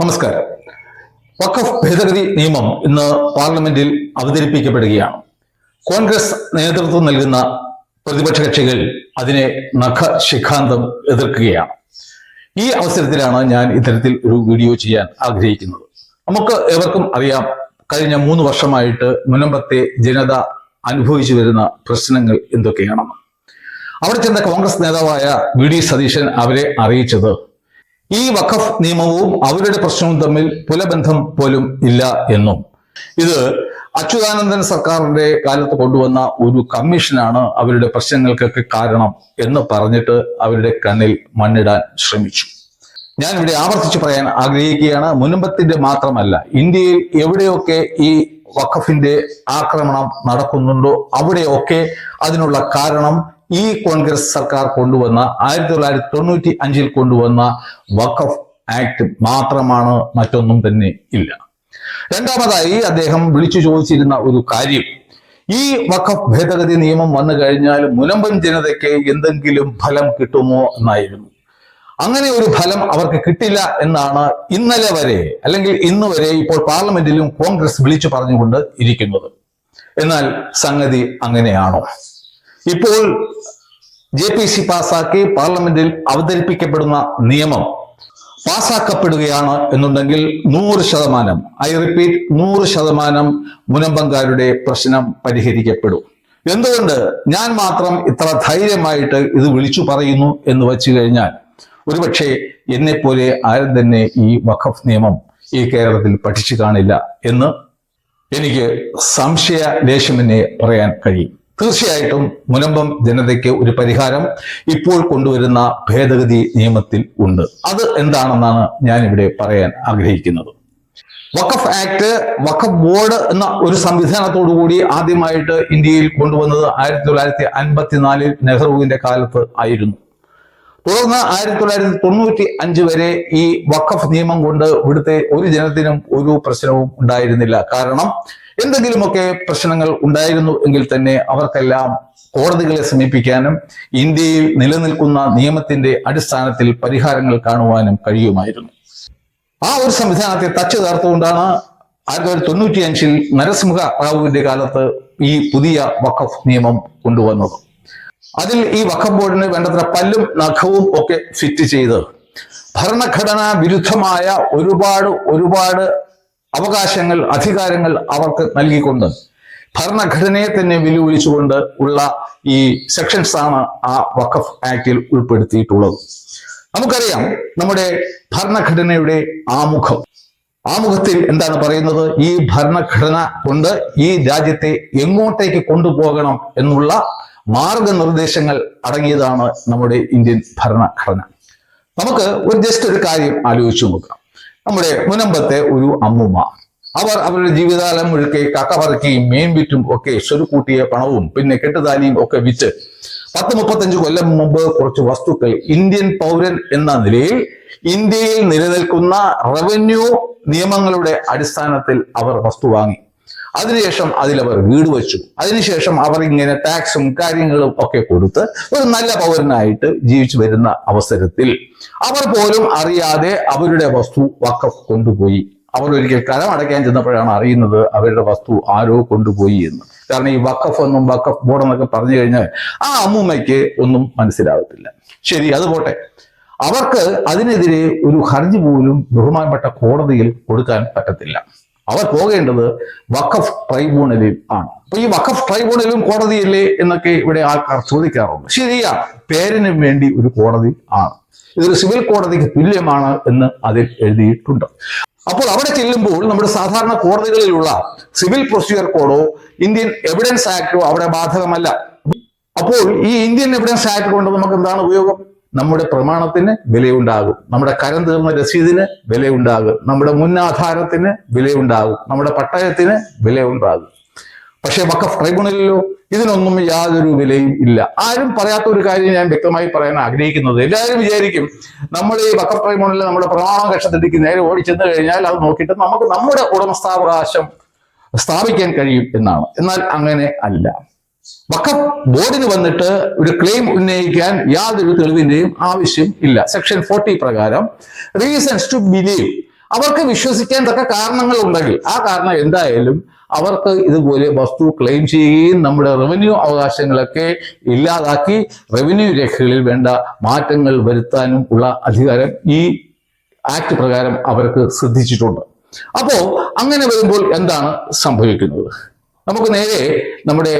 നമസ്കാരം. വഖഫ് ഭേദഗതി നിയമം ഇന്ന് പാർലമെന്റിൽ അവതരിപ്പിക്കപ്പെടുകയാണ്. കോൺഗ്രസ് നേതൃത്വം നൽകുന്ന പ്രതിപക്ഷ കക്ഷികൾ അതിനെ നഖ ശിഖാന്തം എതിർക്കുകയാണ്. ഈ അവസരത്തിലാണ് ഞാൻ ഇത്തരത്തിൽ ഒരു വീഡിയോ ചെയ്യാൻ ആഗ്രഹിക്കുന്നത്. നമുക്ക് ഏവർക്കും അറിയാം കഴിഞ്ഞ മൂന്ന് വർഷമായിട്ട് മുനമ്പത്തെ ജനത അനുഭവിച്ചു വരുന്ന പ്രശ്നങ്ങൾ എന്തൊക്കെയാണെന്ന്. അവിടെ ചെന്ന കോൺഗ്രസ് നേതാവായ വി ഡി സതീശൻ അവരെ അറിയിച്ചത് ഈ വഖഫ് നിയമവും അവരുടെ പ്രശ്നവും തമ്മിൽ പുലബന്ധം പോലും ഇല്ല എന്നും. ഇത് അച്യുതാനന്ദൻ സർക്കാരിന്റെ കാലത്ത് കൊണ്ടുവന്ന ഒരു കമ്മീഷനാണ് അവരുടെ പ്രശ്നങ്ങൾക്കൊക്കെ കാരണം എന്ന് പറഞ്ഞിട്ട് അവരുടെ കണ്ണിൽ മണ്ണിടാൻ ശ്രമിച്ചു. ഞാൻ ഇവിടെ ആവർത്തിച്ച് പറയാൻ ആഗ്രഹിക്കുകയാണ്. മുനമ്പത്തിന്റെ മാത്രമല്ല ഇന്ത്യയിൽ എവിടെയൊക്കെ ഈ വഖഫിന്റെ ആക്രമണം നടക്കുന്നുണ്ടോ അവിടെയൊക്കെ അതിനുള്ള കാരണം ഈ കോൺഗ്രസ് സർക്കാർ കൊണ്ടുവന്ന ആയിരത്തി തൊള്ളായിരത്തി തൊണ്ണൂറ്റി അഞ്ചിൽ കൊണ്ടുവന്ന വഖഫ് ആക്ട് മാത്രമാണ് മറ്റൊന്നും തന്നെ ഇല്ല. രണ്ടാമതായി അദ്ദേഹം വിളിച്ചു ചോദിച്ചിരുന്ന ഒരു കാര്യം. ഈ വഖഫ് ഭേദഗതി നിയമം വന്നു കഴിഞ്ഞാൽ മുനമ്പൻ ജനതയ്ക്ക് എന്തെങ്കിലും ഫലം കിട്ടുമോ എന്നായിരുന്നു. അങ്ങനെ ഒരു ഫലം അവർക്ക് കിട്ടില്ല എന്നാണ് ഇന്നലെ വരെ അല്ലെങ്കിൽ ഇന്ന് വരെ ഇപ്പോൾ പാർലമെന്റിലും കോൺഗ്രസ് വിളിച്ചു പറഞ്ഞുകൊണ്ട് ഇരിക്കുന്നത്. എന്നാൽ സംഗതി അങ്ങനെയാണോ? ഇപ്പോൾ ജെ പി സി പാസാക്കി പാർലമെന്റിൽ അവതരിപ്പിക്കപ്പെടുന്ന നിയമം പാസാക്കപ്പെടുകയാണ് എന്നുണ്ടെങ്കിൽ നൂറ് ശതമാനം ഐ റിപ്പീറ്റ് നൂറ് ശതമാനം മുനമ്പങ്കാരുടെ പ്രശ്നം പരിഹരിക്കപ്പെടും. എന്തുകൊണ്ട് ഞാൻ മാത്രം ഇത്ര ധൈര്യമായിട്ട് ഇത് വിളിച്ചു പറയുന്നു എന്ന് വെച്ചു കഴിഞ്ഞാൽ ഒരുപക്ഷെ എന്നെ പോലെ ആരും തന്നെ ഈ വഖഫ് നിയമം ഈ കേരളത്തിൽ പഠിച്ചു കാണില്ല എന്ന് എനിക്ക് സംശയ ലേശമെന്നെ പറയാൻ കഴിയും. തീർച്ചയായിട്ടും മുനമ്പം ജനതയ്ക്ക് ഒരു പരിഹാരം ഇപ്പോൾ കൊണ്ടുവരുന്ന ഭേദഗതി നിയമത്തിൽ ഉണ്ട്. അത് എന്താണെന്നാണ് ഞാൻ ഇവിടെ പറയാൻ ആഗ്രഹിക്കുന്നത്. വഖഫ് ആക്ട് വഖഫ് ബോർഡ് എന്ന ഒരു സംവിധാനത്തോടു കൂടി ആദ്യമായിട്ട് ഇന്ത്യയിൽ കൊണ്ടുവന്നത് ആയിരത്തി തൊള്ളായിരത്തി അൻപത്തിനാലിൽ നെഹ്റുവിന്റെ കാലത്ത് ആയിരുന്നു. തുടർന്ന് ആയിരത്തി തൊള്ളായിരത്തി തൊണ്ണൂറ്റി അഞ്ച് വരെ ഈ വഖഫ് നിയമം കൊണ്ട് ഇവിടുത്തെ ഒരു ജനത്തിനും ഒരു പ്രശ്നവും ഉണ്ടായിരുന്നില്ല. കാരണം എന്തെങ്കിലുമൊക്കെ പ്രശ്നങ്ങൾ ഉണ്ടായിരുന്നു എങ്കിൽ തന്നെ അവർക്കെല്ലാം കോടതികളെ സമീപിക്കാനും ഇന്ത്യയിൽ നിലനിൽക്കുന്ന നിയമത്തിന്റെ അടിസ്ഥാനത്തിൽ പരിഹാരങ്ങൾ കാണുവാനും കഴിയുമായിരുന്നു. ആ ഒരു സംവിധാനത്തെ തച്ചു തകർത്തുകൊണ്ടാണ് ആയിരത്തി തൊള്ളായിരത്തി തൊണ്ണൂറ്റി അഞ്ചിൽ നരസിംഹ റാവുവിന്റെ കാലത്ത് ഈ പുതിയ വഖഫ് നിയമം കൊണ്ടുവന്നത്. അതിൽ ഈ വഖഫ് ബോർഡിന് വേണ്ടത്ര പല്ലും നഖവും ഒക്കെ ഫിറ്റ് ചെയ്ത് ഭരണഘടനാ വിരുദ്ധമായ ഒരുപാട് ഒരുപാട് അവകാശങ്ങൾ അധികാരങ്ങൾ അവർക്ക് നൽകിക്കൊണ്ട് ഭരണഘടനയെ തന്നെ വെല്ലുവിളിച്ചുകൊണ്ട് ഉള്ള ഈ സെക്ഷൻസ് ആണ് ആ വഖഫ് ആക്ടിൽ ഉൾപ്പെടുത്തിയിട്ടുള്ളത്. നമുക്കറിയാം നമ്മുടെ ഭരണഘടനയുടെ ആമുഖം. ആമുഖത്തിൽ എന്താണ് പറയുന്നത്? ഈ ഭരണഘടന കൊണ്ട് ഈ രാജ്യത്തെ എങ്ങോട്ടേക്ക് കൊണ്ടുപോകണം എന്നുള്ള മാർഗനിർദ്ദേശങ്ങൾ അടങ്ങിയതാണ് നമ്മുടെ ഇന്ത്യൻ ഭരണഘടന. നമുക്ക് ഒരു ജസ്റ്റ് ഒരു കാര്യം ആലോചിച്ചു നോക്കാം. നമ്മുടെ മുനമ്പത്തെ ഒരു അമ്മുമ്മ. അവർ അവരുടെ ജീവിതകാലം മുഴുക്കെ കക്ക പറക്കുകയും മീൻ വിറ്റും ഒക്കെ സ്വരുക്കൂട്ടിയ പണവും പിന്നെ കെട്ടുതാനിയും ഒക്കെ വിറ്റ് പത്ത് മുപ്പത്തഞ്ച് കൊല്ലം മുമ്പ് കുറച്ച് വസ്തുക്കൾ ഇന്ത്യൻ പൗരൻ എന്ന നിലയിൽ ഇന്ത്യയിൽ നിലനിൽക്കുന്ന റവന്യൂ നിയമങ്ങളുടെ അടിസ്ഥാനത്തിൽ അവർ വസ്തു വാങ്ങി. അതിനുശേഷം അതിലവർ വീട് വെച്ചു. അതിനുശേഷം അവർ ഇങ്ങനെ ടാക്സും കാര്യങ്ങളും ഒക്കെ കൊടുത്ത് ഒരു നല്ല പൗരനായിട്ട് ജീവിച്ചു വരുന്ന അവസരത്തിൽ അവർ പോലും അറിയാതെ അവരുടെ വസ്തു വക്കഫ് കൊണ്ടുപോയി. അവർ ഒരിക്കൽ കരം അടയ്ക്കാൻ ചെന്നപ്പോഴാണ് അറിയുന്നത് അവരുടെ വസ്തു ആരോ കൊണ്ടുപോയി എന്ന്. കാരണം ഈ വക്കഫ് ഒന്നും വക്കഫ് ബോർഡ് എന്നൊക്കെ പറഞ്ഞു കഴിഞ്ഞാൽ ആ അമ്മൂമ്മയ്ക്ക് ഒന്നും മനസ്സിലാകത്തില്ല ശരി അത് പോട്ടെ. അവർക്ക് അതിനെതിരെ ഒരു ഹർജി പോലും ബഹുമാനപ്പെട്ട കോടതിയിൽ കൊടുക്കാൻ പറ്റത്തില്ല. അവർ പോകേണ്ടത് വഖഫ് ട്രൈബ്യൂണലിൽ ആണ്. അപ്പൊ ഈ വഖഫ് ട്രൈബ്യൂണലും കോടതിയല്ലേ എന്നൊക്കെ ഇവിടെ ആൾക്കാർ ചോദിക്കാറുണ്ട്. ശരിയാ പേരിന് വേണ്ടി ഒരു കോടതി ആണ്. ഇതൊരു സിവിൽ കോടതിക്ക് തുല്യമാണ് എന്ന് അതിൽ എഴുതിയിട്ടുണ്ട്. അപ്പോൾ അവിടെ ചെല്ലുമ്പോൾ നമ്മുടെ സാധാരണ കോടതികളിലുള്ള സിവിൽ പ്രൊസീജിയർ കോഡോ ഇന്ത്യൻ എവിഡൻസ് ആക്ടോ അവിടെ ബാധകമല്ല. അപ്പോൾ ഈ ഇന്ത്യൻ എവിഡൻസ് ആക്ട് കൊണ്ട് നമുക്ക് എന്താണ് ഉപയോഗം? നമ്മുടെ പ്രമാണത്തിന് വിലയുണ്ടാകും. നമ്മുടെ കരം തീർന്ന രസീതിന് വിലയുണ്ടാകും. നമ്മുടെ മുന്നാധാരത്തിന് വിലയുണ്ടാകും. നമ്മുടെ പട്ടയത്തിന് വിലയുണ്ടാകും. പക്ഷേ വക്കഫ് ട്രൈബ്യൂണലിലോ ഇതിനൊന്നും യാതൊരു വിലയും ഇല്ല. ആരും പറയാത്ത ഒരു കാര്യം ഞാൻ വ്യക്തമായി പറയാൻ ആഗ്രഹിക്കുന്നത്. എല്ലാവരും വിചാരിക്കും നമ്മൾ ഈ വക്കഫ് ട്രൈബ്യൂണലിൽ നമ്മുടെ പ്രമാണ കക്ഷത്തിലേക്ക് നേരെ ഓടിച്ചെന്ന് ചെന്ന് കഴിഞ്ഞാൽ അത് നോക്കിയിട്ട് നമുക്ക് നമ്മുടെ ഉടമസ്ഥാവകാശം സ്ഥാപിക്കാൻ കഴിയും എന്നാണ്. എന്നാൽ അങ്ങനെ അല്ല. വഖഫ് ബോർഡിന് വന്നിട്ട് ഒരു ക്ലെയിം ഉന്നയിക്കാൻ യാതൊരു തെളിവിന്റെയും ആവശ്യം ഇല്ല. സെക്ഷൻ ഫോർട്ടി പ്രകാരം റീസൺസ് ടു ബിലീവ് അവർക്ക് വിശ്വസിക്കാൻ തക്ക കാരണങ്ങൾ ഉണ്ടെങ്കിൽ ആ കാരണം എന്തായാലും അവർക്ക് ഇതുപോലെ വസ്തു ക്ലെയിം ചെയ്യുകയും നമ്മുടെ റവന്യൂ അവകാശങ്ങളൊക്കെ ഇല്ലാതാക്കി റവന്യൂ രേഖകളിൽ വേണ്ട മാറ്റങ്ങൾ വരുത്താനും ഉള്ള അധികാരം ഈ ആക്ട് പ്രകാരം അവർക്ക് ശ്രദ്ധിച്ചിട്ടുണ്ട്. അപ്പോ അങ്ങനെ വരുമ്പോൾ എന്താണ് സംഭവിക്കുന്നത്? നമുക്ക് നേരെ നമ്മുടെ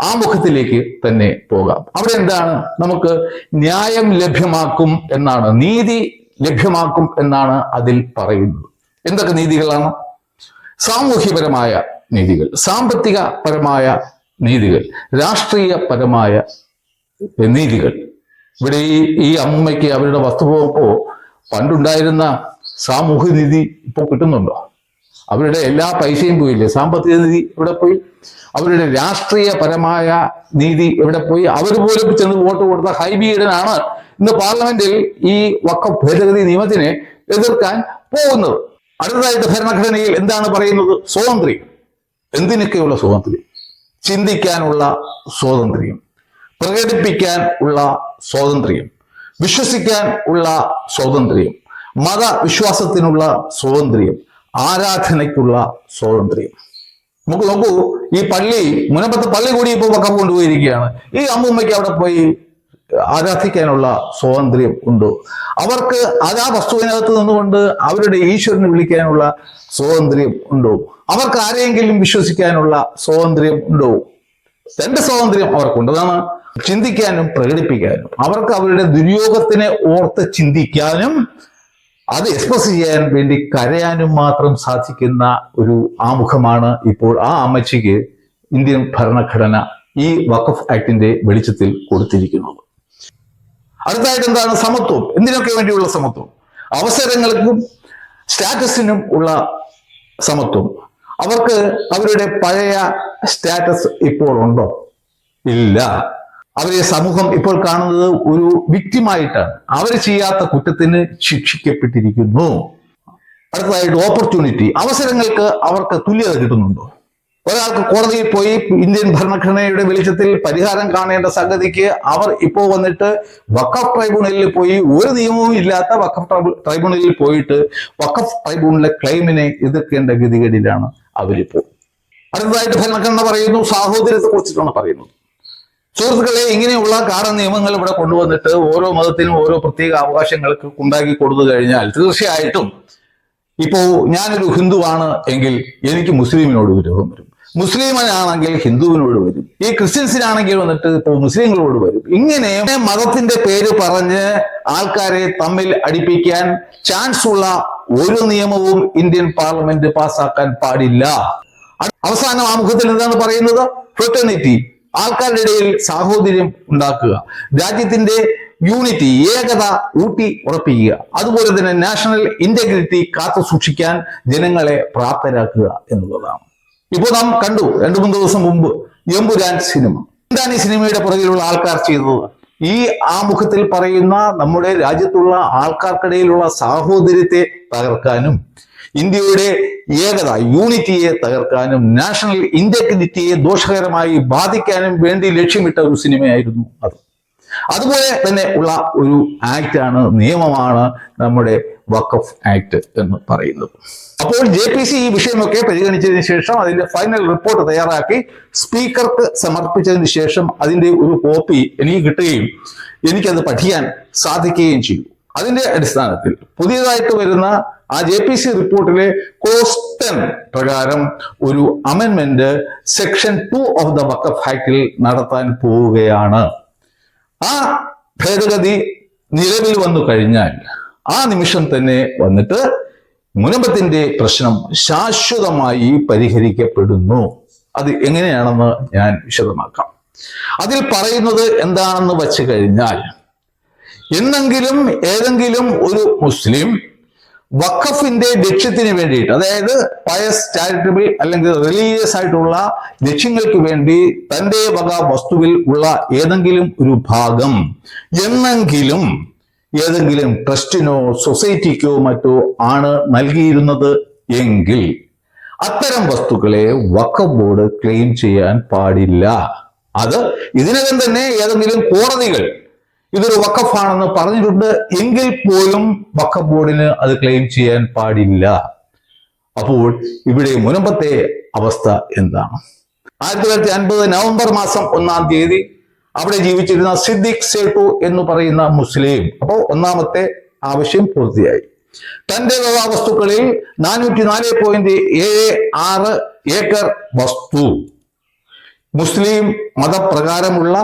ആമുഖത്തിലേക്ക് തന്നെ പോകാം. അവിടെ എന്താണ്? നമുക്ക് ന്യായം ലഭ്യമാക്കും എന്നാണ്. നീതി ലഭ്യമാക്കും എന്നാണ് അതിൽ പറയുന്നത്. എന്തൊക്കെ നീതികളാണ്? സാമൂഹ്യപരമായ നീതികൾ സാമ്പത്തിക പരമായ നീതികൾ രാഷ്ട്രീയപരമായ നീതികൾ. ഇവിടെ ഈ ഈ അമ്മയ്ക്ക് അവരുടെ വസ്തു പോകുമ്പോൾ പണ്ടുണ്ടായിരുന്ന സാമൂഹ്യ നീതി ഇപ്പോൾ കിട്ടുന്നുണ്ടോ? അവരുടെ എല്ലാ പൈസയും പോയില്ലേ? സാമ്പത്തിക നീതി ഇവിടെ പോയി? അവരുടെ രാഷ്ട്രീയപരമായ നീതി എവിടെ പോയി? അവർ പോലും ചെന്ന് വോട്ട് കൊടുത്ത ഹൈബീഡനാണ് ഇന്ന് പാർലമെന്റിൽ ഈ വക്ക ഭേദഗതി നിയമത്തിനെ എതിർക്കാൻ പോകുന്നത്. അടുത്തതായിട്ട് ഭരണഘടനയിൽ എന്താണ് പറയുന്നത്? സ്വാതന്ത്ര്യം. എന്തിനൊക്കെയുള്ള സ്വാതന്ത്ര്യം? ചിന്തിക്കാനുള്ള സ്വാതന്ത്ര്യം. പ്രകടിപ്പിക്കാൻ ഉള്ള സ്വാതന്ത്ര്യം. വിശ്വസിക്കാൻ ഉള്ള സ്വാതന്ത്ര്യം. മതവിശ്വാസത്തിനുള്ള സ്വാതന്ത്ര്യം. ആരാധനയ്ക്കുള്ള സ്വാതന്ത്ര്യം. നമുക്ക് നോക്കൂ ഈ പള്ളി മുനമ്പത്ത് പള്ളി കൂടി ഇപ്പോൾ പക്കം കൊണ്ടുപോയിരിക്കുകയാണ്. ഈ അമ്മൂമ്മയ്ക്ക് അവിടെ പോയി ആരാധിക്കാനുള്ള സ്വാതന്ത്ര്യം ഉണ്ടോ. അവർക്ക് അത് ആ വസ്തുവിനകത്ത് നിന്നുകൊണ്ട് അവരുടെ ഈശ്വരനെ വിളിക്കാനുള്ള സ്വാതന്ത്ര്യം ഉണ്ടോ? അവർക്ക് ആരെയെങ്കിലും വിശ്വസിക്കാനുള്ള സ്വാതന്ത്ര്യം ഉണ്ടോ? രണ്ട് സ്വാതന്ത്ര്യം അവർക്കുണ്ട്. അതാണ് ചിന്തിക്കാനും പ്രകടിപ്പിക്കാനും. അവർക്ക് അവരുടെ ദുര്യോഗത്തിനെ ഓർത്ത് ചിന്തിക്കാനും അത് എക്സ്പ്രസ് ചെയ്യാൻ വേണ്ടി കരയാനും മാത്രം സാധിക്കുന്ന ഒരു ആമുഖമാണ് ഇപ്പോൾ ആ അമ്മച്ചിക്ക് ഇന്ത്യൻ ഭരണഘടന ഈ വഖഫ് ആക്ടിന്റെ വെളിച്ചത്തിൽ കൊടുത്തിരിക്കുന്നത്. അടുത്തായിട്ട് എന്താണ് സമത്വം? എന്തിനൊക്കെ വേണ്ടിയുള്ള സമത്വം? അവസരങ്ങൾക്കും സ്റ്റാറ്റസിനും ഉള്ള സമത്വം. അവർക്ക് അവരുടെ പഴയ സ്റ്റാറ്റസ് ഇപ്പോൾ ഉണ്ടോ? ഇല്ല. അവരെ സമൂഹം ഇപ്പോൾ കാണുന്നത് ഒരു വിക്റ്റിമായിട്ടാണ് അവർ ചെയ്യാത്ത കുറ്റത്തിന് ശിക്ഷിക്കപ്പെട്ടിരിക്കുന്നു. അടുത്തതായിട്ട് ഓപ്പർച്യൂണിറ്റി അവസരങ്ങൾക്ക് അവർക്ക് തുല്യത കിട്ടുന്നുണ്ടോ? ഒരാൾക്ക് കോടതിയിൽ പോയി ഇന്ത്യൻ ഭരണഘടനയുടെ വെളിച്ചത്തിൽ പരിഹാരം കാണേണ്ട സംഗതിക്ക് അവർ ഇപ്പോൾ വന്നിട്ട് വക്കഫ് ട്രൈബ്യൂണലിൽ പോയി ഒരു നിയമവും ഇല്ലാത്ത ട്രൈബ് ട്രൈബ്യൂണലിൽ പോയിട്ട് വഖഫ് ട്രൈബ്യൂണലിലെ ക്ലെയിമിനെ എതിർക്കേണ്ട ഗതികേടിലാണ് അവരിപ്പോൾ. അടുത്തതായിട്ട് ഭരണഘടന പറയുന്നു സാഹോദര്യത്തെ കുറിച്ചിട്ടാണ് പറയുന്നത്. സുഹൃത്തുക്കളെ ഇങ്ങനെയുള്ള കാട നിയമങ്ങൾ ഇവിടെ കൊണ്ടുവന്നിട്ട് ഓരോ മതത്തിനും ഓരോ പ്രത്യേക അവകാശങ്ങൾക്ക് ഉണ്ടാക്കി കൊടുത്തു കഴിഞ്ഞാൽ തീർച്ചയായിട്ടും ഇപ്പോ ഞാനൊരു ഹിന്ദുവാണ് എങ്കിൽ എനിക്ക് മുസ്ലിമിനോട് വിരോധം വരും. മുസ്ലിമനാണെങ്കിൽ ഹിന്ദുവിനോട് വരും. ഈ ക്രിസ്ത്യൻസിനാണെങ്കിൽ വന്നിട്ട് ഇപ്പോൾ മുസ്ലിങ്ങളോട് വരും. ഇങ്ങനെ മതത്തിന്റെ പേര് പറഞ്ഞ് ആൾക്കാരെ തമ്മിൽ അടിപ്പിക്കാൻ ചാൻസ് ഉള്ള ഒരു നിയമവും ഇന്ത്യൻ പാർലമെന്റ് പാസ്സാക്കാൻ പാടില്ല. അവസാനം ആമുഖത്തിൽ എന്താണ് പറയുന്നത്? ഫ്രട്ടേണിറ്റി ആൾക്കാരുടെ ഇടയിൽ സാഹോദര്യം ഉണ്ടാക്കുക. രാജ്യത്തിന്റെ യൂണിറ്റി ഏകത ഊട്ടി ഉറപ്പിക്കുക. അതുപോലെ തന്നെ നാഷണൽ ഇന്റഗ്രിറ്റി കാത്തു സൂക്ഷിക്കാൻ ജനങ്ങളെ പ്രാപ്തരാക്കുക എന്നുള്ളതാണ്. ഇപ്പോൾ നാം കണ്ടു രണ്ടു മൂന്ന് ദിവസം മുമ്പ് എമ്പുരാൻ സിനിമ. എന്താണ് ഈ സിനിമയുടെ പുറകിലുള്ള ആൾക്കാർ ചെയ്തത്? ഈ ആമുഖത്തിൽ പറയുന്ന നമ്മുടെ രാജ്യത്തുള്ള ആൾക്കാർക്കിടയിലുള്ള സാഹോദര്യത്തെ തകർക്കാനും ഇന്ത്യയുടെ ഏകത യൂണിറ്റിയെ തകർക്കാനും നാഷണൽ ഇന്റഗ്രിറ്റിയെ ദോഷകരമായി ബാധിക്കാനും വേണ്ടി ലക്ഷ്യമിട്ട ഒരു സിനിമയായിരുന്നു അത്. അതുപോലെ തന്നെ ഉള്ള ഒരു ആക്ട് ആണ് നിയമമാണ് നമ്മുടെ വക്കഫ് ആക്ട് എന്ന് പറയുന്നത്. അപ്പോൾ ജെ പി സി ഈ വിഷയമൊക്കെ പരിഗണിച്ചതിന് ശേഷം അതിന്റെ ഫൈനൽ റിപ്പോർട്ട് തയ്യാറാക്കി സ്പീക്കർക്ക് സമർപ്പിച്ചതിന് ശേഷം അതിന്റെ ഒരു കോപ്പി എനിക്ക് കിട്ടുകയും എനിക്കത് പഠിക്കാൻ സാധിക്കുകയും ചെയ്തു. അതിന്റെ അടിസ്ഥാനത്തിൽ പുതിയതായിട്ട് വരുന്ന ആ ജെ പി സി റിപ്പോർട്ടിലെ ടെൻ പ്രകാരം ഒരു അമെന്മെന്റ് section two of the Waqf ആക്ടിൽ നടത്താൻ പോവുകയാണ്. ആ ഭേദഗതി നിലവിൽ വന്നു കഴിഞ്ഞാൽ ആ നിമിഷം തന്നെ വന്നിട്ട് മുനമ്പത്തിന്റെ പ്രശ്നം ശാശ്വതമായി പരിഹരിക്കപ്പെടുന്നു. അത് എങ്ങനെയാണെന്ന് ഞാൻ വിശദമാക്കാം. അതിൽ പറയുന്നത് എന്താണെന്ന് വച്ചു കഴിഞ്ഞാൽ എന്നെങ്കിലും ഏതെങ്കിലും ഒരു മുസ്ലിം വഖഫിന്റെ ലക്ഷ്യത്തിന് വേണ്ടിയിട്ട് അതായത് പയസ് ചാരിറ്റബിൾ അല്ലെങ്കിൽ റിലീജിയസ് ആയിട്ടുള്ള ലക്ഷ്യങ്ങൾക്ക് വേണ്ടി തന്റെ വക വസ്തുവിൽ ഉള്ള ഏതെങ്കിലും ഒരു ഭാഗം എന്നെങ്കിലും ഏതെങ്കിലും ട്രസ്റ്റിനോ സൊസൈറ്റിക്കോ മറ്റോ ആണ് നൽകിയിരുന്നത് എങ്കിൽ അത്തരം വസ്തുക്കളെ വഖഫ് ബോർഡ് ക്ലെയിം ചെയ്യാൻ പാടില്ല. അത് ഇതിനകം തന്നെ ഏതെങ്കിലും കോടതികൾ ഇതൊരു വക്കഫാണെന്ന് പറഞ്ഞിട്ടുണ്ട്. എങ്കിൽ പോലും വക്കഫ് ബോർഡിന് അത് ക്ലെയിം ചെയ്യാൻ പാടില്ല. അപ്പോൾ ഇവിടെ മുനമ്പത്തെ അവസ്ഥ എന്താണ്? ആയിരത്തി തൊള്ളായിരത്തി അൻപത് നവംബർ മാസം ഒന്നാം തീയതി അവിടെ ജീവിച്ചിരുന്ന സിദ്ദിഖ് സേട്ടു എന്ന് പറയുന്ന മുസ്ലിം. അപ്പോൾ ഒന്നാമത്തെ ആവശ്യം പൂർത്തിയായി. തന്റെ വസ്തുക്കളിൽ നാനൂറ്റി നാല് പോയിന്റ് ഏഴ് ആറ് ഏക്കർ വസ്തു. മുസ്ലിം മതപ്രകാരമുള്ള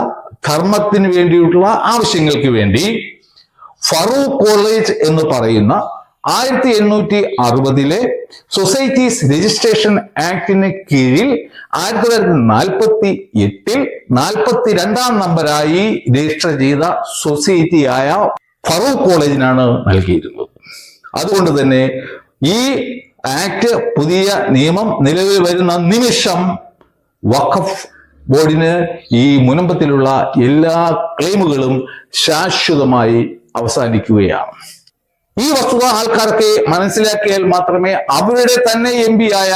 ധർമ്മത്തിന് വേണ്ടിയിട്ടുള്ള ആവശ്യങ്ങൾക്ക് വേണ്ടി ഫറൂഖ് കോളേജ് എന്ന് പറയുന്ന ആയിരത്തി എണ്ണൂറ്റി അറുപതിലെ സൊസൈറ്റീസ് രജിസ്ട്രേഷൻ ആക്ടിന് കീഴിൽ ആയിരത്തി തൊള്ളായിരത്തി നാൽപ്പത്തി എട്ടിൽ നാൽപ്പത്തി രണ്ടാം നമ്പറായി രജിസ്റ്റർ ചെയ്ത സൊസൈറ്റിയായ ഫറൂഖ് കോളേജിനാണ് നൽകിയിരുന്നത്. അതുകൊണ്ട് തന്നെ ഈ ആക്ട് പുതിയ നിയമം നിലവിൽ വരുന്ന നിമിഷം വഖഫ് ബോർഡിന് ഈ മുനമ്പത്തിലുള്ള എല്ലാ ക്ലെയിമുകളും ശാശ്വതമായി അവസാനിക്കുകയാണ്. ഈ വസ്തുത ആൾക്കാർക്ക് മനസ്സിലാക്കിയാൽ മാത്രമേ അവരുടെ തന്നെ എം ആയ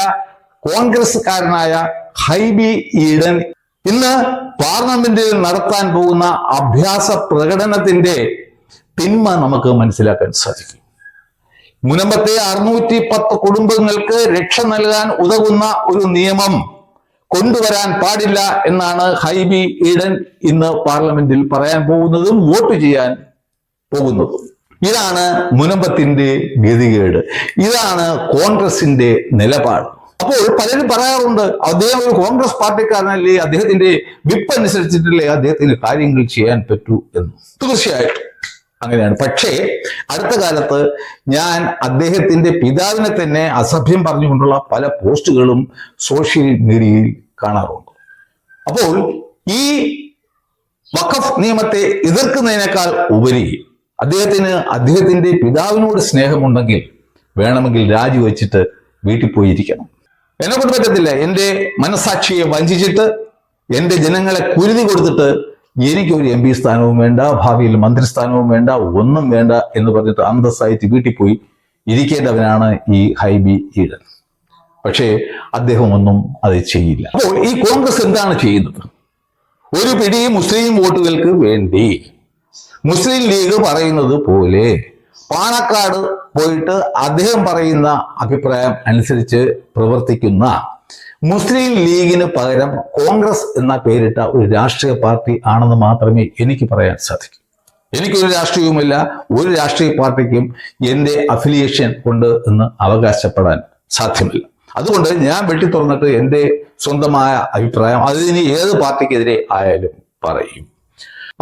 കോൺഗ്രസ്സുകാരനായ ഹൈബി ഈഡൻ ഇന്ന് പാർലമെന്റിൽ നടത്താൻ പോകുന്ന അഭ്യാസ പ്രകടനത്തിന്റെ തിന്മ നമുക്ക് മനസ്സിലാക്കാൻ സാധിക്കും. മുനമ്പത്തെ അറുന്നൂറ്റി പത്ത് കുടുംബങ്ങൾക്ക് രക്ഷ നൽകാൻ ഉതകുന്ന ഒരു നിയമം കൊണ്ടുവരാൻ പാടില്ല എന്നാണ് ഹൈബി ഈഡൻ ഇന്ന് പാർലമെന്റിൽ പറയാൻ പോകുന്നതും വോട്ട് ചെയ്യാൻ പോകുന്നതും. ഇതാണ് മുനമ്പത്തിന്റെ ഗതികേട്. ഇതാണ് കോൺഗ്രസിന്റെ നിലപാട്. അപ്പോൾ പലരും പറയാറുണ്ട് അദ്ദേഹം ഒരു കോൺഗ്രസ് പാർട്ടിക്കാരനല്ലേ അദ്ദേഹത്തിന്റെ വിപ്പ് അനുസരിച്ചിട്ടല്ലേ അദ്ദേഹത്തിന് കാര്യങ്ങൾ ചെയ്യാൻ പറ്റൂ എന്ന്. തീർച്ചയായും. അങ്ങനെയാണ്. പക്ഷേ അടുത്ത കാലത്ത് ഞാൻ അദ്ദേഹത്തിന്റെ പിതാവിനെ തന്നെ അസഭ്യം പറഞ്ഞുകൊണ്ടുള്ള പല പോസ്റ്റുകളും സോഷ്യൽ മീഡിയയിൽ കാണാറുണ്ട്. അപ്പോൾ ഈ വഖഫ് നിയമത്തെ എതിർക്കുന്നതിനേക്കാൾ ഉപരി അദ്ദേഹത്തിന് അദ്ദേഹത്തിന്റെ പിതാവിനോട് സ്നേഹമുണ്ടെങ്കിൽ വേണമെങ്കിൽ രാജിവെച്ചിട്ട് വീട്ടിൽ പോയിരിക്കണം. എന്നെ കൊണ്ട് പറ്റത്തില്ല. എന്റെ മനസാക്ഷിയെ വഞ്ചിച്ചിട്ട് എന്റെ ജനങ്ങളെ കുരുതി കൊടുത്തിട്ട് എനിക്കൊരു എം പി സ്ഥാനവും വേണ്ട ഭാവിയിൽ മന്ത്രിസ്ഥാനവും വേണ്ട ഒന്നും വേണ്ട എന്ന് പറഞ്ഞിട്ട് അന്തസ്സായിട്ട് വീട്ടിൽ പോയി ഇരിക്കേണ്ടവനാണ് ഈ ഹൈബി ഈഡൻ. പക്ഷേ അദ്ദേഹം ഒന്നും അത് ചെയ്യില്ല. അപ്പോൾ ഈ കോൺഗ്രസ് എന്താണ് ചെയ്യുന്നത്? ഒരു പിടി മുസ്ലിം വോട്ടുകൾക്ക് വേണ്ടി മുസ്ലിം ലീഗ് പറയുന്നത് പോലെ പാണക്കാട് പോയിട്ട് അദ്ദേഹം പറയുന്ന അഭിപ്രായം അനുസരിച്ച് പ്രവർത്തിക്കുന്ന മുസ്ലിം ലീഗിന് പകരം കോൺഗ്രസ് എന്ന പേരിട്ട ഒരു രാഷ്ട്രീയ പാർട്ടി ആണെന്ന് മാത്രമേ എനിക്ക് പറയാൻ സാധിക്കൂ. എനിക്കൊരു രാഷ്ട്രീയവുമില്ല. ഒരു രാഷ്ട്രീയ പാർട്ടിക്കും എന്റെ അഫിലിയേഷൻ ഉണ്ട് എന്ന് അവകാശപ്പെടാൻ സാധ്യമല്ല. അതുകൊണ്ട് ഞാൻ വെട്ടി തുറന്നിട്ട് എന്റെ സ്വന്തമായ അഭിപ്രായം അതിന് ഏത് പാർട്ടിക്കെതിരെ ആയാലും പറയും.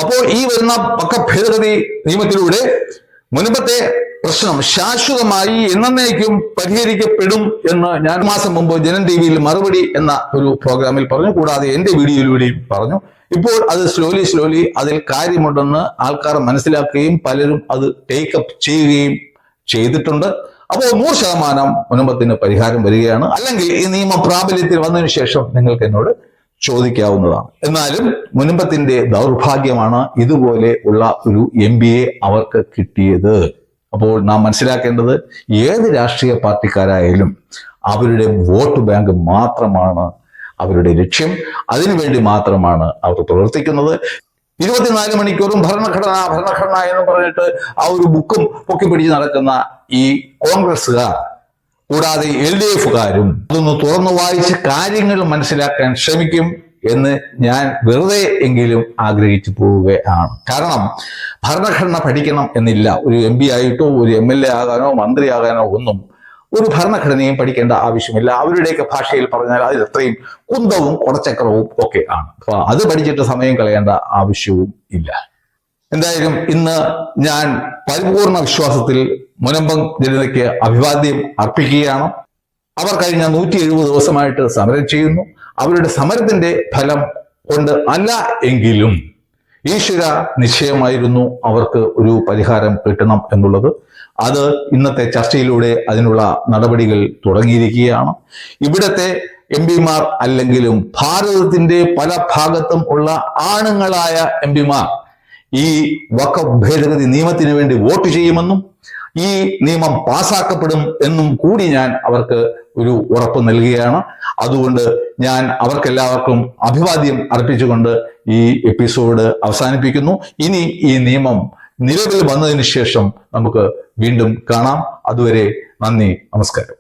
അപ്പോൾ ഈ വരുന്ന പക്ക ഭേദഗതി നിയമത്തിലൂടെ മുൻപത്തെ പ്രശ്നം. ശാശ്വതമായി എന്നേക്കും പരിഹരിക്കപ്പെടും എന്ന് ഞാൻ മാസം മുമ്പ് ജനം ടി വിയിൽ മറുപടി എന്ന ഒരു പ്രോഗ്രാമിൽ പറഞ്ഞു. കൂടാതെ എന്റെ വീഡിയോയിലൂടെയും പറഞ്ഞു. ഇപ്പോൾ അത് സ്ലോലി സ്ലോലി അതിൽ കാര്യമുണ്ടെന്ന് ആൾക്കാർ മനസ്സിലാക്കുകയും പലരും അത് ടേക്കപ്പ് ചെയ്യുകയും ചെയ്തിട്ടുണ്ട്. അപ്പോൾ നൂറ് ശതമാനം മുനമ്പത്തിന് പരിഹാരം വരികയാണ്. അല്ലെങ്കിൽ ഈ നിയമ പ്രാബല്യത്തിൽ വന്നതിന് ശേഷം നിങ്ങൾക്ക് എന്നോട് ചോദിക്കാവുന്നതാണ്. എന്നാലും മുനമ്പത്തിന്റെ ദൗർഭാഗ്യമാണ് ഇതുപോലെ ഉള്ള ഒരു എം അവർക്ക് കിട്ടിയത്. അപ്പോൾ നാം മനസ്സിലാക്കേണ്ടത് ഏത് രാഷ്ട്രീയ പാർട്ടിക്കാരായാലും അവരുടെ വോട്ട് ബാങ്ക് മാത്രമാണ് അവരുടെ ലക്ഷ്യം. അതിനുവേണ്ടി മാത്രമാണ് അവർ പ്രവർത്തിക്കുന്നത്. ഇരുപത്തിനാല് മണിക്കൂറും ഭരണഘടന ഭരണഘടന എന്ന് പറഞ്ഞിട്ട് ആ ഒരു ബുക്കും പൊക്കി പിടിച്ച് നടക്കുന്ന ഈ കോൺഗ്രസ്സുകാർ കൂടാതെ എൽ ഡി എഫുകാരും അതൊന്ന് തുറന്നു വായിച്ച് കാര്യങ്ങൾ മനസ്സിലാക്കാൻ ശ്രമിക്കും. എന്ന് ഞാൻ വെറുതെ എങ്കിലും ആഗ്രഹിച്ചു പോവുകയാണ്. കാരണം ഭരണഘടന പഠിക്കണം എന്നില്ല. ഒരു എം പി ആയിട്ടോ ഒരു എം എൽ എ ആകാനോ മന്ത്രിയാകാനോ ഒന്നും ഒരു ഭരണഘടനയും പഠിക്കേണ്ട ആവശ്യമില്ല. അവരുടെയൊക്കെ ഭാഷയിൽ പറഞ്ഞാൽ അതിൽ എത്രയും കുന്തവും കുടച്ചക്രവും ഒക്കെ ആണ്. അപ്പൊ അത് പഠിച്ചിട്ട് സമയം കളയേണ്ട ആവശ്യവും ഇല്ല. എന്തായാലും ഇന്ന് ഞാൻ പരിപൂർണ വിശ്വാസത്തിൽ മുനമ്പം ജനതയ്ക്ക് അഭിവാദ്യം അർപ്പിക്കുകയാണ്. അവർ കഴിഞ്ഞ നൂറ്റി എഴുപത് ദിവസമായിട്ട് സമരം ചെയ്യുന്നു. അവരുടെ സമരത്തിന്റെ ഫലം കൊണ്ട് അല്ല എങ്കിലും ഈശ്വര നിശ്ചയമായിരുന്നു അവർക്ക് ഒരു പരിഹാരം കിട്ടണം എന്നുള്ളത്. അത് ഇന്നത്തെ ചർച്ചയിലൂടെ അതിനുള്ള നടപടികൾ തുടങ്ങിയിരിക്കുകയാണ്. ഇവിടത്തെ എം പിമാർ അല്ലെങ്കിലും ഭാരതത്തിന്റെ പല ഭാഗത്തും ഉള്ള ആണുങ്ങളായ എം പിമാർ ഈ വഖഫ് ഭേദഗതി നിയമത്തിന് വേണ്ടി വോട്ട് ചെയ്യുമെന്നും ഈ നിയമം പാസാക്കപ്പെടും എന്നും കൂടി ഞാൻ അവർക്ക് ഒരു ഉറപ്പ് നൽകുകയാണ്. അതുകൊണ്ട് ഞാൻ അവർക്കെല്ലാവർക്കും അഭിവാദ്യം അർപ്പിച്ചുകൊണ്ട് ഈ എപ്പിസോഡ് അവസാനിപ്പിക്കുന്നു. ഇനി ഈ നിയമം നിലവിൽ വന്നതിന് ശേഷം നമുക്ക് വീണ്ടും കാണാം. അതുവരെ നന്ദി നമസ്കാരം.